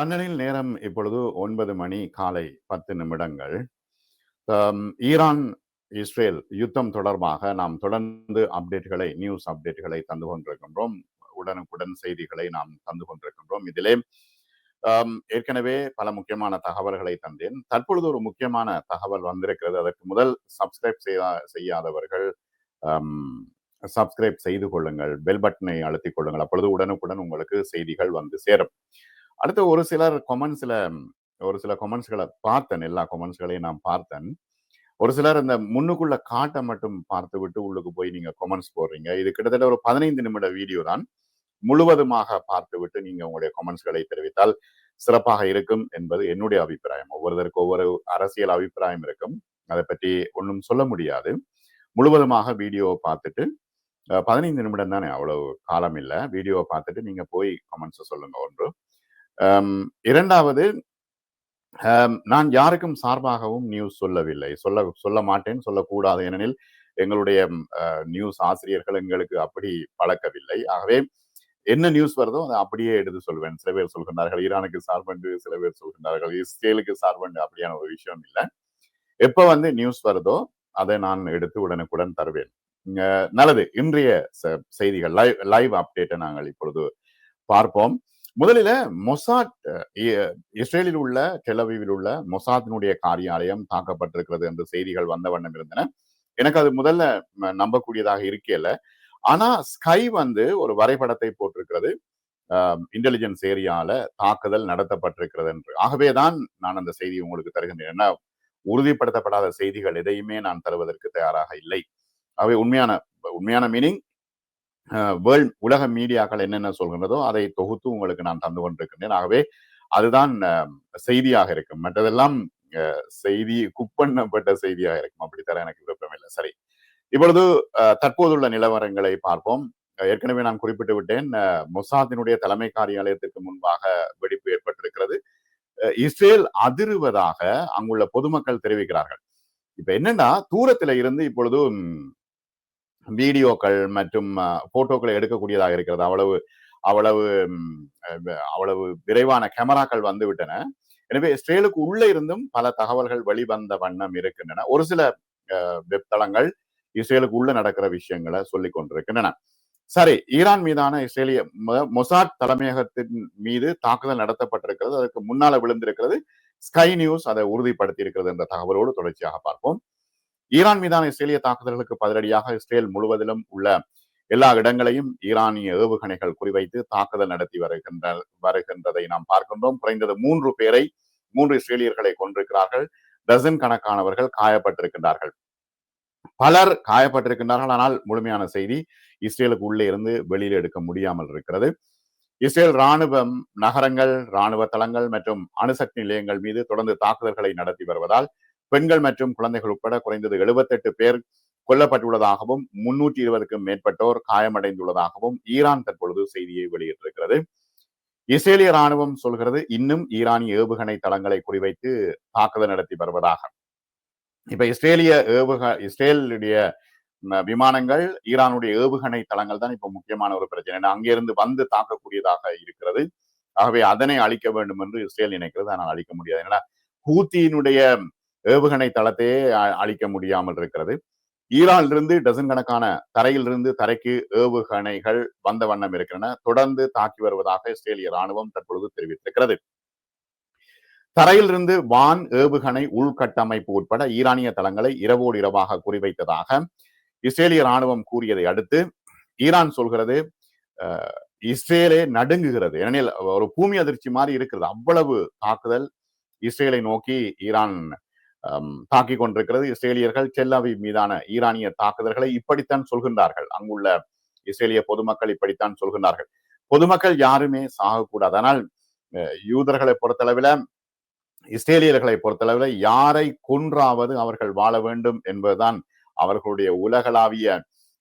லண்டனில் நேரம் இப்பொழுது ஒன்பது மணி காலை பத்து நிமிடங்கள். ஈரான் இஸ்ரேல் யுத்தம் தொடர்பாக நாம் தொடர்ந்து அப்டேட்களை நியூஸ் அப்டேட்களை தந்து கொண்டிருக்கின்றோம். உடனுக்குடன் செய்திகளை நாம் தந்து கொண்டிருக்கின்றோம். இதிலே ஏற்கனவே பல முக்கியமான தகவல்களை தந்தேன். தற்பொழுது ஒரு முக்கியமான தகவல் வந்திருக்கிறது. அதற்கு முதல் சப்ஸ்கிரைப் செய்யாதவர்கள் சப்ஸ்கிரைப் செய்து கொள்ளுங்கள். பெல் பட்டனை அழுத்திக் கொள்ளுங்கள். அப்பொழுது உடனுக்குடன் உங்களுக்கு செய்திகள் வந்து சேரும். அடுத்து ஒரு சிலர் கொமெண்ட்ஸ்ல ஒரு சில கொமெண்ட்ஸ்களை பார்த்தேன். எல்லா கொமெண்ட்ஸ்களையும் நான் பார்த்தேன். ஒரு சிலர் இந்த முன்னுக்குள்ள காட்டை மட்டும் பார்த்து விட்டு உள்ளுக்கு போய் நீங்க கொமெண்ட்ஸ் போடுறீங்க. இது கிட்டத்தட்ட ஒரு பதினைந்து நிமிட வீடியோ தான். முழுவதுமாக பார்த்து விட்டு நீங்க உங்களுடைய கொமெண்ட்ஸ்களை தெரிவித்தால் சிறப்பாக இருக்கும் என்பது என்னுடைய அபிப்பிராயம். ஒவ்வொருத்தருக்கு ஒவ்வொரு அரசியல் அபிப்பிராயம் இருக்கும். அதை பற்றி ஒன்றும் சொல்ல முடியாது. முழுவதுமாக வீடியோவை பார்த்துட்டு பதினைந்து நிமிடம் தானே அவ்வளவு காலம் இல்லை. வீடியோவை பார்த்துட்டு நீங்க போய் கமெண்ட்ஸை சொல்லுங்க ஒன்று. இரண்டாவது நான் யாருக்கும் சார்பாகவும் நியூஸ் சொல்லவில்லை. சொல்ல சொல்ல மாட்டேன் சொல்லக்கூடாது ஏனெனில் எங்களுடைய நியூஸ் ஆசிரியர்கள் எங்களுக்கு அப்படி பழக்கவில்லை. ஆகவே என்ன நியூஸ் வருதோ அதை அப்படியே எடுத்து சொல்வேன். சில பேர் சொல்கின்றார்கள் ஈரானுக்கு சார்பண்டு சில பேர் சொல்கின்றார்கள் இஸ்ரேலுக்கு சார்பண்டு அப்படியான ஒரு விஷயம் இல்லை. எப்ப வந்து நியூஸ் வருதோ அதை நான் எடுத்து உடனுக்குடன் தருவேன். நல்லது இன்றைய செய்திகள் லைவ் லைவ் அப்டேட்டை நாங்கள் இப்பொழுது பார்ப்போம். முதலில் மொசாட் இ- இஸ்ரேலில் உள்ள டெலவிவில் உள்ள மொசாத்தினுடைய காரியாலயம் தாக்கப்பட்டிருக்கிறது என்று செய்திகள் வந்த வண்ணம் இருந்தன. எனக்கு அது முதல்ல நம்பக்கூடியதாக இருக்கல ஆனா ஸ்கை வந்து ஒரு வரைபடத்தை போட்டிருக்கிறது. இன்டெலிஜென்ஸ் ஏரியால தாக்குதல் நடத்தப்பட்டிருக்கிறது என்று. ஆகவேதான் நான் அந்த செய்தியை உங்களுக்கு தருகின்றேன். ஏன்னா உறுதிப்படுத்தப்படாத செய்திகள் எதையுமே நான் தருவதற்கு தயாராக இல்லை. ஆகவே உண்மையான உண்மையான மீனிங் வேர்ல்ட் உலக மீடியாக்கள் என்னென்ன சொல்கின்றதோ அதை தொகுத்து உங்களுக்கு நான் தந்து கொண்டிருக்கின்றேன். ஆகவே அதுதான் செய்தியாக இருக்கும். மற்றதெல்லாம் அஹ், செய்தி குப்பண்ணப்பட்ட செய்தியாக இருக்கும். அப்படித்தான் எனக்கு விருப்பம் இல்லை. சரி. இப்பொழுது அஹ், தற்போதுள்ள நிலவரங்களை பார்ப்போம். ஏற்கனவே நான் குறிப்பிட்டு விட்டேன். மொசாதினுடைய மொசாத்தினுடைய தலைமை காரியாலயத்திற்கு முன்பாக வெடிப்பு ஏற்பட்டிருக்கிறது. இஸ்ரேல் அதிருவதாக அங்குள்ள பொதுமக்கள் தெரிவிக்கிறார்கள். இப்ப என்னன்னா தூரத்துல இருந்து இப்பொழுது வீடியோக்கள் மற்றும் போட்டோக்களை எடுக்கக்கூடியதாக இருக்கிறது. அவ்வளவு அவ்வளவு அவ்வளவு விரைவான கேமராக்கள் வந்து விட்டன எனவே இஸ்ரேலுக்கு உள்ளே இருந்தும் பல தகவல்கள் வெளிவந்த வண்ணம் இருக்கின்றன. ஒரு சில வெப்தளங்கள் வெப் இஸ்ரேலுக்கு உள்ள நடக்கிற விஷயங்களை சொல்லிக் கொண்டிருக்கின்றன. சரி ஈரான் மீதான இஸ்ரேலிய மொ- மொசாட் தலைமையகத்தின் மீது தாக்குதல் நடத்தப்பட்டிருக்கிறது. அதற்கு முன்னால விழுந்திருக்கிறது ஸ்கை நியூஸ். அதை உறுதிப்படுத்தி இருக்கிறது என்ற தகவலோடு தொடர்ச்சியாக பார்ப்போம். ஈரான் மீதான இஸ்ரேலிய தாக்குதல்களுக்கு பதிலடியாக இஸ்ரேல் முழுவதிலும் உள்ள எல்லா இடங்களையும் ஈரானிய ஏவுகணைகள் குறிவைத்து தாக்குதல் நடத்தி வருகின்ற வருகின்றதை நாம் பார்க்கின்றோம். குறைந்தது மூன்று பேரை மூன்று இஸ்ரேலியர்களை கொண்டிருக்கிறார்கள் டசன் கணக்கானவர்கள் காயப்பட்டிருக்கின்றார்கள். பலர் காயப்பட்டிருக்கின்றார்கள். ஆனால் முழுமையான செய்தி இஸ்ரேலுக்கு உள்ளே இருந்து வெளியில் எடுக்க முடியாமல் இருக்கிறது. இஸ்ரேல் ராணுவம் நகரங்கள் ராணுவ தளங்கள் மற்றும் அணுசக்தி நிலையங்கள் மீது தொடர்ந்து தாக்குதல்களை நடத்தி வருவதால் பெண்கள் மற்றும் குழந்தைகள் உட்பட குறைந்தது 78 பேர் கொல்லப்பட்டுள்ளதாகவும் முன்னூற்றி இருபதுக்கும் மேற்பட்டோர் காயமடைந்துள்ளதாகவும் ஈரான் தற்பொழுது செய்தியை வெளியிட்டிருக்கிறது. இஸ்ரேலிய ராணுவம் சொல்கிறது இன்னும் ஈரானிய ஏவுகணை தளங்களை குறிவைத்து தாக்குதல் நடத்தி வருவதாக. இப்ப இஸ்ரேலிய ஏவுக இஸ்ரேலுடைய விமானங்கள் ஈரானுடைய ஏவுகணை தளங்கள் தான் இப்ப முக்கியமான ஒரு பிரச்சனை. அங்கிருந்து வந்து தாக்கக்கூடியதாக இருக்கிறது. ஆகவே அதனை அழிக்க வேண்டும் என்று இஸ்ரேல் நினைக்கிறது. ஆனால் அழிக்க முடியாது. ஏன்னா ஹூத்தியினுடைய ஏவுகணை தளத்தையே அழிக்க முடியாமல் இருக்கிறது. ஈரானிலிருந்து டசன் கணக்கான தரையிலிருந்து தரைக்கு ஏவுகணைகள் வந்த வண்ணம் இருக்கின்றன. தொடர்ந்து தாக்கி வருவதாக இஸ்ரேலிய ராணுவம் தற்பொழுது தெரிவித்திருக்கிறது. தரையிலிருந்து வான் ஏவுகணை உள்கட்டமைப்பு உட்பட ஈரானிய தளங்களை இரவோடு இரவாக குறிவைத்ததாக இஸ்ரேலிய ராணுவம் கூறியதை அடுத்து ஈரான் சொல்கிறது இஸ்ரேலே நடுங்குகிறது. ஏனெனில் ஒரு பூமி அதிர்ச்சி மாதிரி இருக்கிறது. அவ்வளவு தாக்குதல் இஸ்ரேலை நோக்கி ஈரான் தாக்கிக் கொண்டிருக்கிறது. இஸ்ரேலியர்கள் டெல்லாவி மீதான ஈரானிய தாக்குதல்களை இப்படித்தான் சொல்கின்றார்கள். அங்குள்ள இஸ்ரேலிய பொதுமக்கள் இப்படித்தான் சொல்கின்றார்கள். பொதுமக்கள் யாருமே சாகக்கூடாது. ஆனால் அஹ், யூதர்களை பொறுத்தளவில் இஸ்ரேலியர்களை பொறுத்தளவில் யாரை கொன்றாவது அவர்கள் வாழ வேண்டும் என்பதுதான் அவர்களுடைய உலகளாவிய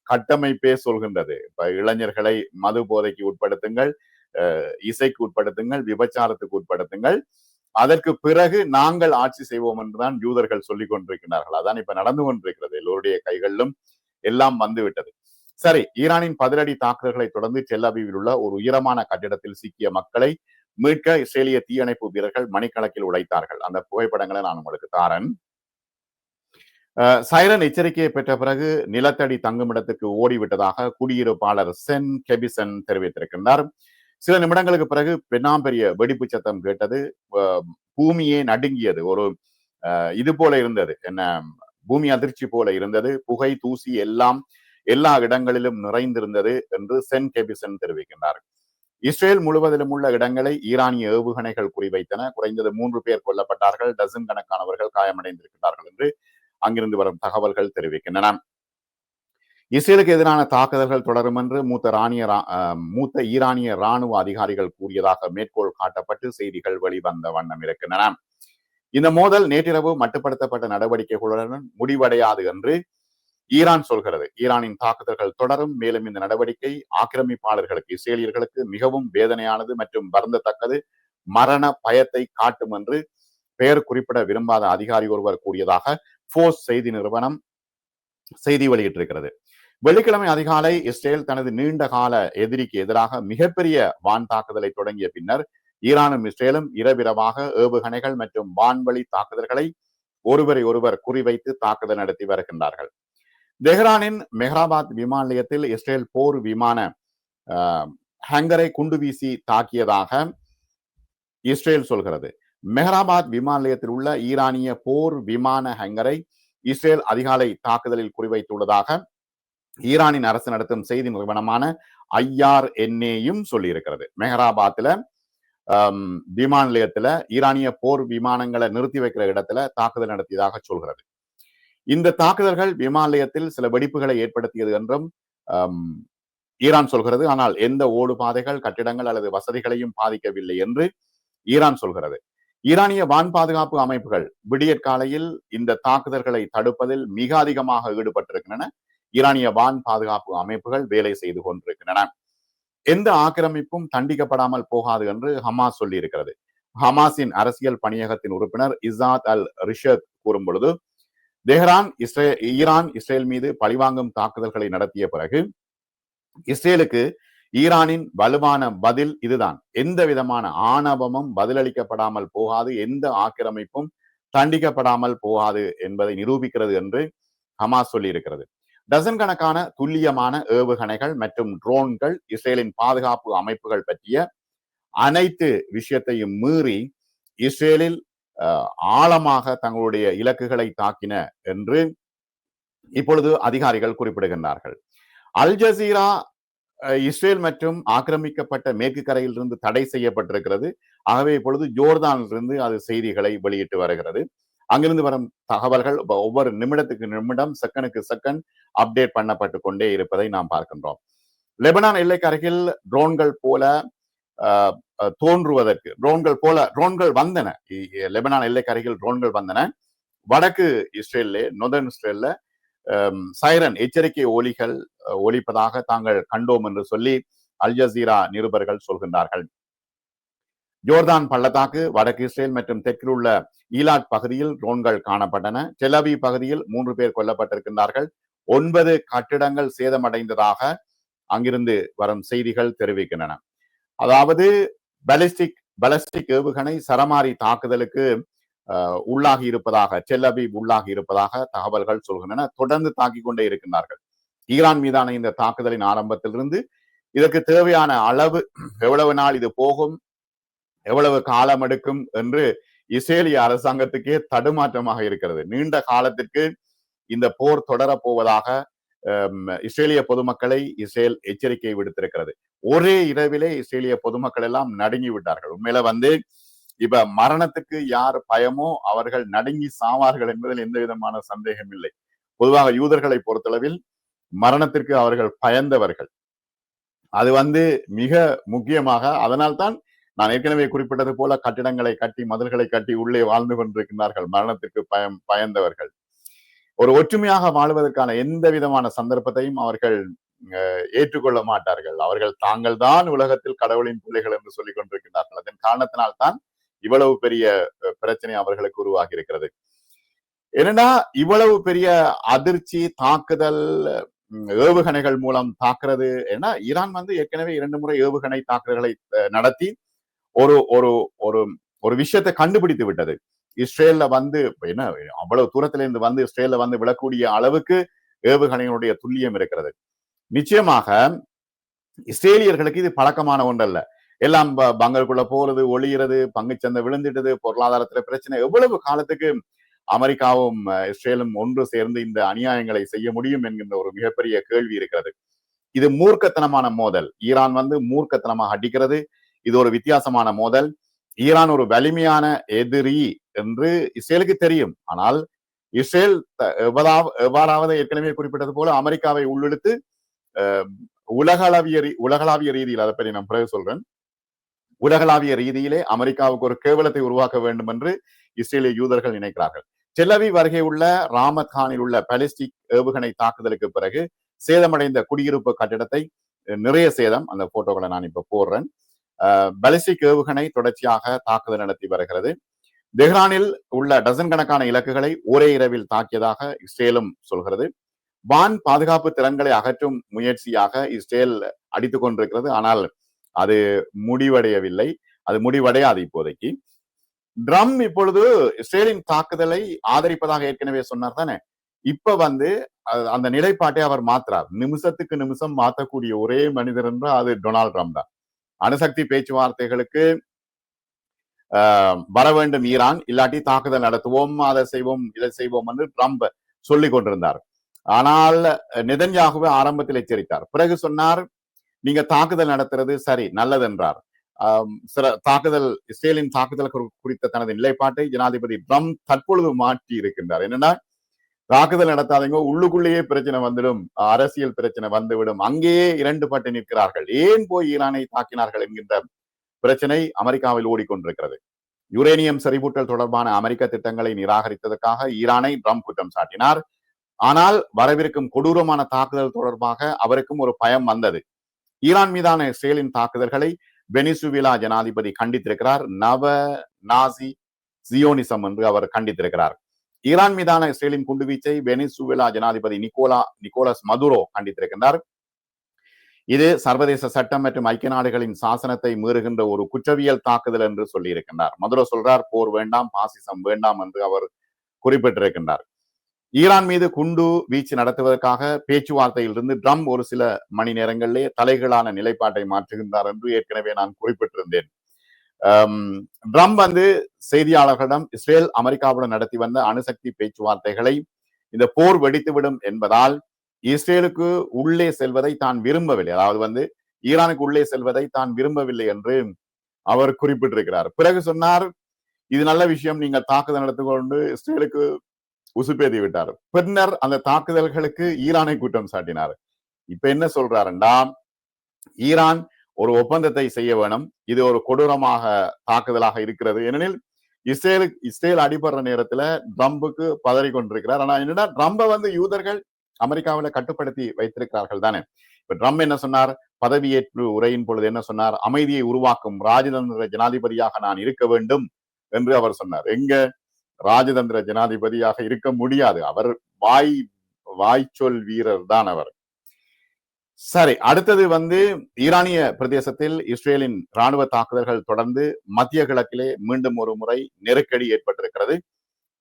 கட்டமைப்பே சொல்கின்றது. இப்ப இளைஞர்களை மது போதைக்கு உட்படுத்துங்கள் அஹ், இசைக்கு உட்படுத்துங்கள் விபச்சாரத்துக்கு உட்படுத்துங்கள். அதற்கு பிறகு நாங்கள் ஆட்சி செய்வோம் என்றுதான் யூதர்கள் சொல்லிக் கொண்டிருக்கிறார்கள். அதான் இப்ப நடந்து கொண்டிருக்கிறது. எல்லோருடைய கைகளிலும் எல்லாம் வந்துவிட்டது சரி ஈரானின் பதிலடி தாக்குதல்களை தொடர்ந்து செல்லபீவில் உள்ள ஒரு உயரமான கட்டிடத்தில் சிக்கிய மக்களை மீட்க இஸ்ரேலிய தீயணைப்பு வீரர்கள் மணிக்கணக்கில் உழைத்தார்கள். அந்த புகைப்படங்களை நான் உங்களுக்கு தாரன். சைரன் எச்சரிக்கையை பெற்ற பிறகு நிலத்தடி தங்குமிடத்துக்கு ஓடிவிட்டதாக குடியிருப்பாளர் சென் கெபிசன் தெரிவித்திருக்கின்றார். சில நிமிடங்களுக்கு பிறகு பெண்ணாம்பெரிய வெடிப்பு சத்தம் கேட்டது பூமியே நடுங்கியது. ஒரு இது போல இருந்தது. என்ன பூமி அதிர்ச்சி போல இருந்தது. புகை தூசி எல்லாம் எல்லா இடங்களிலும் நிறைந்திருந்தது என்று சென் கெபிசன் தெரிவிக்கின்றார். இஸ்ரேல் முழுவதிலும் உள்ள இடங்களை ஈரானிய ஏவுகணைகள் குறிவைத்தன. குறைந்தது மூன்று பேர் கொல்லப்பட்டார்கள். டசன் கணக்கானவர்கள் காயமடைந்திருக்கிறார்கள் என்று அங்கிருந்து வரும் தகவல்கள் தெரிவிக்கின்றன. இஸ்ரேலுக்கு எதிரான தாக்குதல்கள் தொடரும் என்று மூத்த ராணிய ரா- அஹ், மூத்த ஈரானிய ராணுவ அதிகாரிகள் கூறியதாக மேற்கோள் காட்டப்பட்டு செய்திகள் வெளிவந்த வண்ணம் இருக்கின்றன. இந்த மோதல் நேற்றிரவு மட்டுப்படுத்தப்பட்ட நடவடிக்கைகளுடன் முடிவடையாது என்று ஈரான் சொல்கிறது. ஈரானின் தாக்குதல்கள் தொடரும் மேலும் இந்த நடவடிக்கை ஆக்கிரமிப்பாளர்களுக்கு இஸ்ரேலியர்களுக்கு மிகவும் வேதனையானது மற்றும் வருந்தத்தக்கது. மரண பயத்தை காட்டும் என்று பெயர் குறிப்பிட விரும்பாத அதிகாரி ஒருவர் கூறியதாக போர்ஸ் செய்தி நிறுவனம் செய்தி வெளியிட்டிருக்கிறது. வெள்ளிக்கிழமை அதிகாலை இஸ்ரேல் தனது நீண்ட கால எதிரிக்கு எதிராக மிகப்பெரிய வான் தாக்குதலை தொடங்கிய பின்னர் ஈரானும் இஸ்ரேலும் இரவிரவாக ஏவுகணைகள் மற்றும் வான்வழி தாக்குதல்களை ஒருவரை ஒருவர் குறிவைத்து தாக்குதல் நடத்தி வருகின்றார்கள். தெஹ்ரானின் மெஹ்ராபாத் விமான நிலையத்தில் இஸ்ரேல் போர் விமான ஆஹ், ஹேங்கரை குண்டு வீசி தாக்கியதாக இஸ்ரேல் சொல்கிறது. மெஹ்ராபாத் விமான நிலையத்தில் உள்ள ஈரானிய போர் விமான ஹேங்கரை இஸ்ரேல் அதிகாலை தாக்குதலில் குறிவைத்துள்ளதாக ஈரானின் அரசு நடத்தும் செய்தி நிறுவனமான ஐஆர்என்ஏயும் சொல்லியிருக்கிறது. மெஹராபாத்தில் விமான நிலையத்துல ஈரானிய போர் விமானங்களை நிறுத்தி வைக்கிற இடத்துல தாக்குதல் நடத்தியதாக சொல்கிறது. இந்த தாக்குதல்கள் விமான நிலையத்தில் சில வெடிப்புகளை ஏற்படுத்தியது என்றும் ஈரான் சொல்கிறது. ஆனால் எந்த ஓடு பாதைகள் கட்டிடங்கள் அல்லது வசதிகளையும் பாதிக்கவில்லை என்று ஈரான் சொல்கிறது. ஈரானிய வான் பாதுகாப்பு அமைப்புகள் விடியற்காலையில் இந்த தாக்குதல்களை தடுப்பதில் மிக அதிகமாக ஈடுபட்டிருக்கின்றன. ஈரானிய வான் பாதுகாப்பு அமைப்புகள் வேலை செய்து கொண்டிருக்கின்றன. எந்த ஆக்கிரமிப்பும் தண்டிக்கப்படாமல் போகாது என்று ஹமாஸ் சொல்லி இருக்கிறது ஹமாஸின் அரசியல் பணியகத்தின் உறுப்பினர் இசாத் அல் ரிஷத் கூறும் பொழுது தெஹ்ரான் இஸ்ரே ஈரான் இஸ்ரேல் மீது பழிவாங்கும் தாக்குதல்களை நடத்திய பிறகு இஸ்ரேலுக்கு ஈரானின் வலுவான பதில் இதுதான். எந்த விதமான ஆணவமும் பதிலளிக்கப்படாமல் போகாது எந்த ஆக்கிரமிப்பும் தண்டிக்கப்படாமல் போகாது என்பதை நிரூபிக்கிறது என்று ஹமாஸ் சொல்லியிருக்கிறது. டசன் கணக்கான துல்லியமான ஏவுகணைகள் மற்றும் ட்ரோன்கள் இஸ்ரேலின் பாதுகாப்பு அமைப்புகள் பற்றிய அனைத்து விஷயத்தையும் மீறி இஸ்ரேலில் ஆழமாக தங்களுடைய இலக்குகளை தாக்கின என்று இப்பொழுது அதிகாரிகள் குறிப்பிடுகின்றார்கள். அல் ஜசீரா அஹ், இஸ்ரேல் மற்றும் ஆக்கிரமிக்கப்பட்ட மேற்கு கரையிலிருந்து தடை செய்யப்பட்டிருக்கிறது. ஆகவே இப்பொழுது ஜோர்தானிலிருந்து அது செய்திகளை வெளியிட்டு வருகிறது. அங்கிருந்து வரும் தகவல்கள் ஒவ்வொரு நிமிடத்துக்கு நிமிடம் செகண்டுக்கு செகண்ட் அப்டேட் பண்ணப்பட்டு கொண்டே இருப்பதை நாம் பார்க்கின்றோம். லெபனான் எல்லைக்கு அருகில் ட்ரோன்கள் போல ஆஹ், தோன்றுவதற்கு ட்ரோன்கள் போல ட்ரோன்கள் வந்தன. லெபனான் எல்லைக்கு அருகில் ட்ரோன்கள் வந்தன. வடக்கு இஸ்ரேல்ல நொதர்ன் இஸ்ரேல்ல சைரன் எச்சரிக்கை ஒலிகள் அஹ், ஒலிப்பதாக தாங்கள் கண்டோம் என்று சொல்லி அல் ஜசீரா நிருபர்கள் சொல்கின்றார்கள். ஜோர்தான் பள்ளத்தாக்கு வடக்கு இஸ்ரேல் மற்றும் தெற்கில் உள்ள ஈலாட் பகுதியில் ட்ரோன்கள் காணப்பட்டன. டெலவி பகுதியில் மூன்று பேர் கொல்லப்பட்டிருக்கின்றார்கள். ஒன்பது கட்டிடங்கள் சேதமடைந்ததாக அங்கிருந்து வரும் செய்திகள் தெரிவிக்கின்றன. அதாவது பலிஸ்டிக் பலஸ்டிக் ஏவுகணை சரமாரி தாக்குதலுக்கு உள்ளாகி இருப்பதாக செல்லபி உள்ளாகி இருப்பதாக தகவல்கள் சொல்கின்றன. தொடர்ந்து தாக்கிக் கொண்டே இருக்கின்றார்கள். ஈரான் மீதான இந்த தாக்குதலின் ஆரம்பத்திலிருந்து இதற்கு தேவையான அளவு எவ்வளவு நாள் இது போகும் எவ்வளவு காலம் எடுக்கும் என்று இஸ்ரேலிய அரசாங்கத்துக்கே தடுமாற்றமாக இருக்கிறது. நீண்ட காலத்திற்கு இந்த போர் தொடரப் போவதாக இஸ்ரேலிய பொதுமக்களை இஸ்ரேல் எச்சரிக்கை விடுத்திருக்கிறது. ஒரே இரவிலே இஸ்ரேலிய பொதுமக்கள் எல்லாம் நடுங்கி விட்டார்கள். உண்மையில வந்து இப்ப மரணத்துக்கு யார் பயமோ அவர்கள் நடுங்கி சாவார்கள் என்பதில் எந்த விதமான சந்தேகம் இல்லை. பொதுவாக யூதர்களை பொறுத்தளவில் மரணத்திற்கு அவர்கள் பயந்தவர்கள். அது வந்து மிக முக்கியமாக அதனால்தான் நான் ஏற்கனவே குறிப்பிட்டது போல கட்டிடங்களை கட்டி மதில்களை கட்டி உள்ளே வாழ்ந்து கொண்டிருக்கிறார்கள் மரணத்திற்கு பயம் பயந்தவர்கள். ஒரு ஒற்றுமையாக வாழ்வதற்கான எந்த விதமான சந்தர்ப்பத்தையும் அவர்கள் அஹ், ஏற்றுக்கொள்ள மாட்டார்கள். அவர்கள் தாங்கள் தான் உலகத்தில் கடவுளின் பிள்ளைகள் என்று சொல்லிக் கொண்டிருக்கிறார்கள் அதன் காரணத்தினால்தான் இவ்வளவு பெரிய பிரச்சனை அவர்களுக்கு உருவாகி இருக்கிறது என்னன்னா இவ்வளவு பெரிய அதிர்ச்சி தாக்குதல் ஏவுகணைகள் மூலம் தாக்குறது? ஏன்னா ஈரான் வந்து ஏற்கனவே இரண்டு முறை ஏவுகணை தாக்குதல்களை அஹ், நடத்தி ஒரு ஒரு ஒரு ஒரு விஷயத்தை கண்டுபிடித்து விட்டது. இஸ்ரேல்ல வந்து என்ன அவ்வளவு தூரத்துல இருந்து வந்து இஸ்ரேல்ல வந்து விழக்கூடிய அளவுக்கு ஏவுகணைகளுடைய துல்லியம் இருக்கிறது. நிச்சயமாக இஸ்ரேலியர்களுக்கு இது பழக்கமான ஒன்றல்ல. எல்லாம் பங்கருக்குள்ள போறது ஒளிகிறது பங்குச்சந்தை விழுந்துட்டது பொருளாதாரத்துல பிரச்சனை. எவ்வளவு காலத்துக்கு அமெரிக்காவும் இஸ்ரேலும் ஒன்று சேர்ந்து இந்த அநியாயங்களை செய்ய முடியும் என்கின்ற ஒரு மிகப்பெரிய கேள்வி இருக்கிறது. இது மூர்க்கத்தனமான மோதல். ஈரான் வந்து மூர்க்கத்தனமாக அடிக்கிறது. இது ஒரு வித்தியாசமான மோதல். ஈரான் ஒரு வலிமையான எதிரி என்று இஸ்ரேலுக்கு தெரியும். ஆனால் இஸ்ரேல் எவ்வாறாவது ஏற்கனவே குறிப்பிட்டது போல அமெரிக்காவை உள்ளெடுத்து உலகளாவிய உலகளாவிய ரீதியில் அதை பற்றி நான் பிறகு சொல்றேன். உலகளாவிய ரீதியிலே அமெரிக்காவுக்கு ஒரு கேவலத்தை உருவாக்க வேண்டும் என்று இஸ்ரேலிய யூதர்கள் நினைக்கிறார்கள். செல்லவி வருகை உள்ள ராமத்கானில் உள்ள பலிஸ்டிக் ஏவுகணை தாக்குதலுக்கு பிறகு சேதமடைந்த குடியிருப்பு கட்டிடத்தை நிறைய சேதம் அந்த போட்டோக்களை நான் இப்ப போடுறேன். பலிஸ்டிக் ஏவுகணை தொடர்ச்சியாக தாக்குதல் நடத்தி வருகிறது. தெஹ்ரானில் உள்ள டசன் கணக்கான இலக்குகளை ஒரே இரவில் தாக்கியதாக இஸ்ரேலும் சொல்கிறது. வான் பாதுகாப்பு திறன்களை அகற்றும் முயற்சியாக இஸ்ரேல் அடித்துக் கொண்டிருக்கிறது. ஆனால் அது முடிவடையவில்லை. அது முடிவடையாது இப்போதைக்கு. ட்ரம் இப்பொழுது இஸ்ரேலின் தாக்குதலை ஆதரிப்பதாக ஏற்கனவே சொன்னார் தானே? இப்ப வந்து அந்த நிலைப்பாட்டை அவர் மாத்துறார். நிமிஷத்துக்கு நிமிஷம் மாற்றக்கூடிய ஒரே மனிதர் என்றால் அது டொனால்ட் ட்ரம்ப் தான். அணுசக்தி பேச்சுவார்த்தைகளுக்கு வர வேண்டும் ஈரான். இல்லாட்டி தாக்குதல் நடத்துவோம் அதை செய்வோம் இதை செய்வோம் என்று ட்ரம்ப் சொல்லிக் கொண்டிருந்தார். ஆனால் நிதன்யாகவே ஆரம்பத்தில் எச்சரித்தார். பிறகு சொன்னார் நீங்க தாக்குதல் நடத்துறது சரி நல்லது என்றார் சில தாக்குதல் இஸ்ரேலின் தாக்குதல் குறித்த தனது நிலைப்பாட்டை ஜனாதிபதி ட்ரம்ப் தற்பொழுது மாற்றி இருக்கின்றார் என்னன்னா தாக்குதல் நடத்தாதீங்க உள்ளுக்குள்ளேயே பிரச்சனை வந்துடும் அரசியல் பிரச்சனை வந்துவிடும். அங்கேயே இரண்டு பட்டு நிற்கிறார்கள். ஏன் போய் ஈரானை தாக்கினார்கள் என்கின்ற பிரச்சனை அமெரிக்காவில் ஓடிக்கொண்டிருக்கிறது. யுரேனியம் செறிவூட்டல் தொடர்பான அமெரிக்க திட்டங்களை நிராகரித்ததற்காக ஈரானை ட்ரம்ப் குற்றம் சாட்டினார். ஆனால் வரவிருக்கும் கொடூரமான தாக்குதல் தொடர்பாக அவருக்கும் ஒரு பயம் வந்தது. ஈரான் மீதான இஸ்ரேலின் தாக்குதல்களை வெனிசுவிலா ஜனாதிபதி கண்டித்திருக்கிறார். நவ நாசி ஜியோனிசம் என்று அவர் கண்டித்திருக்கிறார். ஈரான் மீதான இஸ்ரேலின் குண்டுவீச்சை வெனிசுவேலா ஜனாதிபதி நிக்கோலா நிக்கோலஸ் மதுரோ கண்டித்திருக்கின்றார். இது சர்வதேச சட்டம் மற்றும் ஐக்கிய நாடுகளின் சாசனத்தை மீறுகின்ற ஒரு குற்றவியல் தாக்குதல் என்று சொல்லியிருக்கின்றார். மதுரோ சொல்றார் போர் வேண்டாம் பாசிசம் வேண்டாம் என்று அவர் குறிப்பிட்டிருக்கின்றார். ஈரான் மீது குண்டு வீச்சு நடத்துவதற்காக பேச்சுவார்த்தையில் இருந்து ட்ரம் ஒரு சில மணி நேரங்களிலே தலைகளான நிலைப்பாட்டை மாற்றுகின்றார் என்று ஏற்கனவே நான் குறிப்பிட்டிருந்தேன். ட்ரம் வந்து செய்தியாளர்களிடம் இஸ்ரேல் அமெரிக்காவுடன் நடத்தி வந்த அணுசக்தி பேச்சுவார்த்தைகளை இந்த போர் வெடித்துவிடும் என்பதால் இஸ்ரேலுக்கு உள்ளே செல்வதை தான் விரும்பவில்லை. அதாவது வந்து ஈரானுக்கு உள்ளே செல்வதை தான் விரும்பவில்லை என்று அவர் குறிப்பிட்டிருக்கிறார். பிறகு சொன்னார் இது நல்ல விஷயம் நீங்கள் தாக்குதல் நடத்தி கொண்டு இஸ்ரேலுக்கு உசுப்பேதி விட்டார். பின்னர் அந்த தாக்குதல்களுக்கு ஈரானை குற்றம் சாட்டினார். இப்ப என்ன சொல்றாருண்டா ஈரான் ஒரு ஒப்பந்தத்தை செய்ய வேணும். இது ஒரு கொடூரமாக தாக்குதலாக இருக்கிறது. ஏனெனில் இஸ்ரேலு இஸ்ரேல் அடிபடுற நேரத்துல ட்ரம்புக்கு பதறி கொண்டிருக்கிறார். ஆனா என்னன்னா ட்ரம்பை வந்து யூதர்கள் அமெரிக்காவில கட்டுப்படுத்தி வைத்திருக்கிறார்கள் தானே. இப்ப ட்ரம்ப் என்ன சொன்னார்? பதவியேற்பு உரையின் பொழுது என்ன சொன்னார்? அமைதியை உருவாக்கும் ராஜதந்திர ஜனாதிபதியாக நான் இருக்க வேண்டும் என்று அவர் சொன்னார். எங்க? ராஜதந்திர ஜனாதிபதியாக இருக்க முடியாது. அவர் வாய் வாய்ச்சொல் வீரர் தான் அவர். சரி அடுத்தது வந்து ஈரானிய பிரதேசத்தில் இஸ்ரேலின் ராணுவ தாக்குதல்கள் தொடர்ந்து மத்திய கிழக்கிலே மீண்டும் ஒரு முறை நெருக்கடி ஏற்பட்டிருக்கிறது.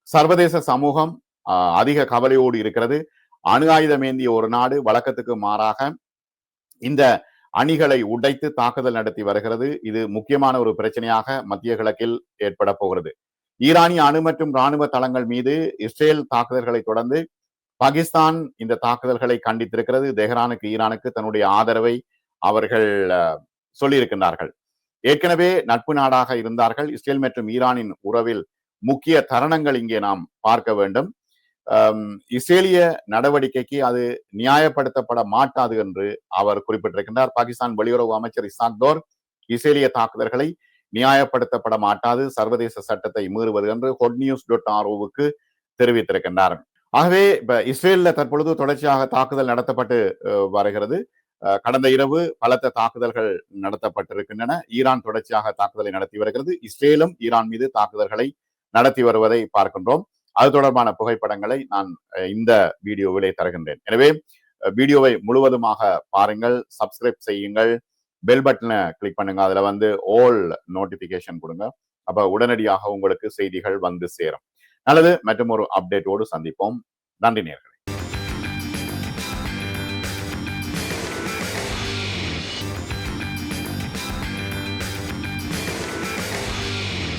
சர்வதேச சமூகம் அதிக கவலையோடு இருக்கிறது. அணு ஆயுதம் ஏந்திய ஒரு நாடு வழக்கத்துக்கு மாறாக இந்த அணிகளை உடைத்து தாக்குதல் நடத்தி வருகிறது. இது முக்கியமான ஒரு பிரச்சனையாக மத்திய கிழக்கில் ஏற்பட போகிறது. ஈரானிய அணு மற்றும் ராணுவ தளங்கள் மீது இஸ்ரேல் தாக்குதல்களை தொடர்ந்து பாகிஸ்தான் இந்த தாக்குதல்களை கண்டித்திருக்கிறது தெஹ்ரானுக்கு ஈரானுக்கு தன்னுடைய ஆதரவை அவர்கள் சொல்லியிருக்கின்றார்கள். ஏற்கனவே நட்பு நாடாக இருந்தார்கள். இஸ்ரேல் மற்றும் ஈரானின் உறவில் முக்கிய தருணங்கள் இங்கே நாம் பார்க்க வேண்டும். இஸ்ரேலிய நடவடிக்கைக்கு அது நியாயப்படுத்தப்பட மாட்டாது என்று அவர் குறிப்பிட்டிருக்கின்றார். பாகிஸ்தான் வெளியுறவு அமைச்சர் இசாக் தோர் இஸ்ரேலிய தாக்குதல்களை நியாயப்படுத்தப்பட மாட்டாது சர்வதேச சட்டத்தை மீறுவது என்று ஹொட் நியூஸ் டாட் ஆர்ஓவுக்கு தெரிவித்திருக்கின்றார். ஆகவே இப்ப இஸ்ரேல்ல தற்பொழுது தொடர்ச்சியாக தாக்குதல் நடத்தப்பட்டு வருகிறது. கடந்த இரவு பலத்த தாக்குதல்கள் நடத்தப்பட்டிருக்கின்றன. ஈரான் தொடர்ச்சியாக தாக்குதலை நடத்தி வருகிறது. இஸ்ரேலும் ஈரான் மீது தாக்குதல்களை நடத்தி வருவதை பார்க்கின்றோம். அது தொடர்பான புகைப்படங்களை நான் இந்த வீடியோவிலே தருகின்றேன். எனவே வீடியோவை முழுவதுமாக பாருங்கள் சப்ஸ்கிரைப் செய்யுங்கள் பெல் பட்டனை கிளிக் பண்ணுங்க அதுல வந்து ஆல் நோட்டிபிகேஷன் கொடுங்க. அப்ப உடனடியாக உங்களுக்கு செய்திகள் வந்து சேரும். நல்லது. மற்றும் ஒரு அப்டேட்டோடு சந்திப்போம். நன்றி நேர்கள்